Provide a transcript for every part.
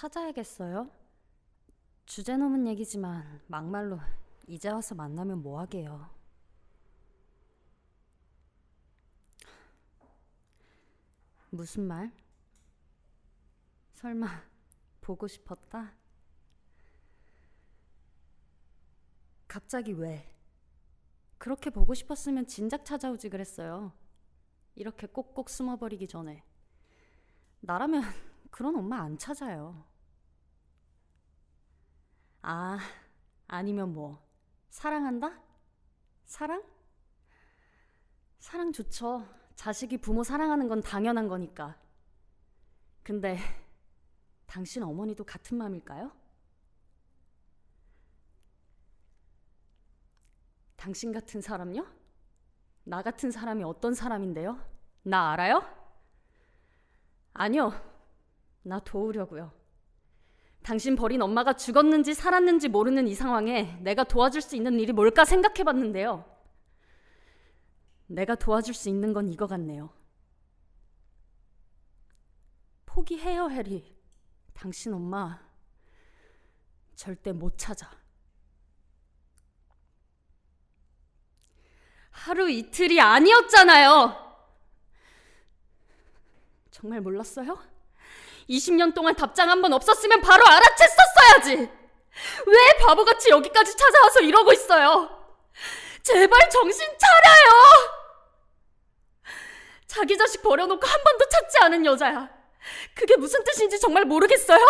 찾아야겠어요? 주제 넘은 얘기지만 막말로 이제 와서 만나면 뭐하게요. 무슨 말? 설마 보고 싶었다? 갑자기 왜? 그렇게 보고 싶었으면 진작 찾아오지 그랬어요. 이렇게 꼭꼭 숨어버리기 전에. 나라면 그런 엄마 안 찾아요. 아, 아니면 뭐, 사랑한다? 사랑? 사랑 좋죠. 자식이 부모 사랑하는 건 당연한 거니까. 근데, 당신 어머니도 같은 마음일까요? 당신 같은 사람요? 나 같은 사람이 어떤 사람인데요? 나 알아요? 아니요. 나 도우려고요. 당신 버린 엄마가 죽었는지 살았는지 모르는 이 상황에 내가 도와줄 수 있는 일이 뭘까 생각해 봤는데요. 내가 도와줄 수 있는 건 이거 같네요. 포기해요, 해리. 당신 엄마 절대 못 찾아. 하루 이틀이 아니었잖아요. 정말 몰랐어요? 20년 동안 답장 한 번 없었으면 바로 알아챘었어야지. 왜 바보같이 여기까지 찾아와서 이러고 있어요? 제발 정신 차려요. 자기 자식 버려놓고 한 번도 찾지 않은 여자야. 그게 무슨 뜻인지 정말 모르겠어요?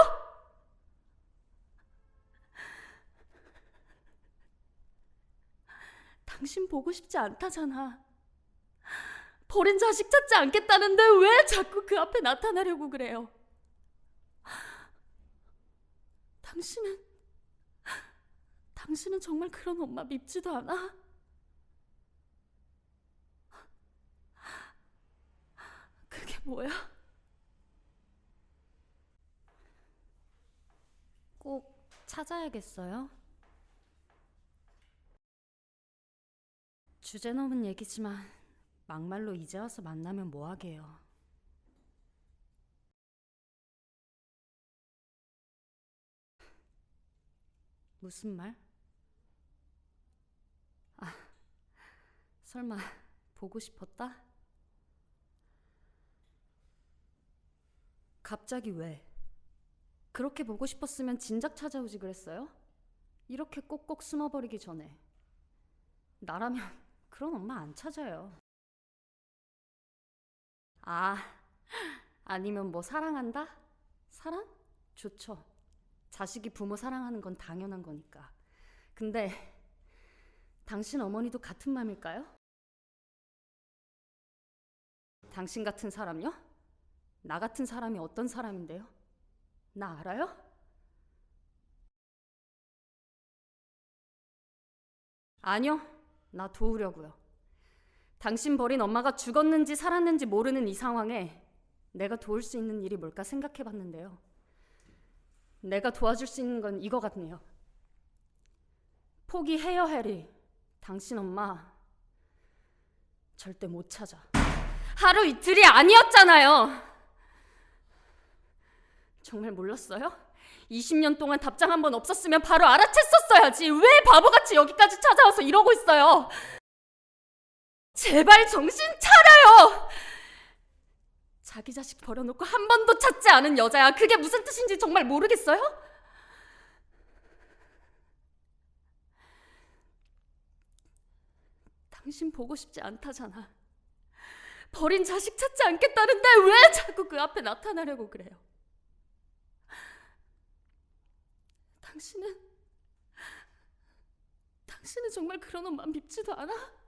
당신 보고 싶지 않다잖아. 버린 자식 찾지 않겠다는데 왜 자꾸 그 앞에 나타나려고 그래요? 당신은 당신은 정말 그런 엄마 밉지도 않아? 그게 뭐야? 꼭 찾아야겠어요? 주제 넘은 얘기지만 막말로 이제 와서 만나면 뭐하게요. 무슨 말? 아, 설마 보고 싶었다? 갑자기 왜? 그렇게 보고 싶었으면 진작 찾아오지 그랬어요? 이렇게 꼭꼭 숨어버리기 전에. 나라면 그런 엄마 안 찾아요. 아, 아니면 뭐 사랑한다? 사랑? 좋죠. 자식이 부모 사랑하는 건 당연한 거니까. 근데 당신 어머니도 같은 맘일까요? 당신 같은 사람요? 나 같은 사람이 어떤 사람인데요? 나 알아요? 아니요. 나 도우려고요. 당신 버린 엄마가 죽었는지 살았는지 모르는 이 상황에 내가 도울 수 있는 일이 뭘까 생각해 봤는데요. 내가 도와줄 수 있는 건 이거 같네요. 포기해요, 해리. 당신 엄마 절대 못 찾아. 하루 이틀이 아니었잖아요. 정말 몰랐어요? 20년 동안 답장 한 번 없었으면 바로 알아챘었어야지. 왜 바보같이 여기까지 찾아와서 이러고 있어요? 제발 정신 차려요! 자기 자식 버려놓고 한 번도 찾지 않은 여자야. 그게 무슨 뜻인지 정말 모르겠어요? 당신 보고 싶지 않다잖아. 버린 자식 찾지 않겠다는데 왜 자꾸 그 앞에 나타나려고 그래요? 당신은 당신은 정말 그런 엄마 밉지도 않아?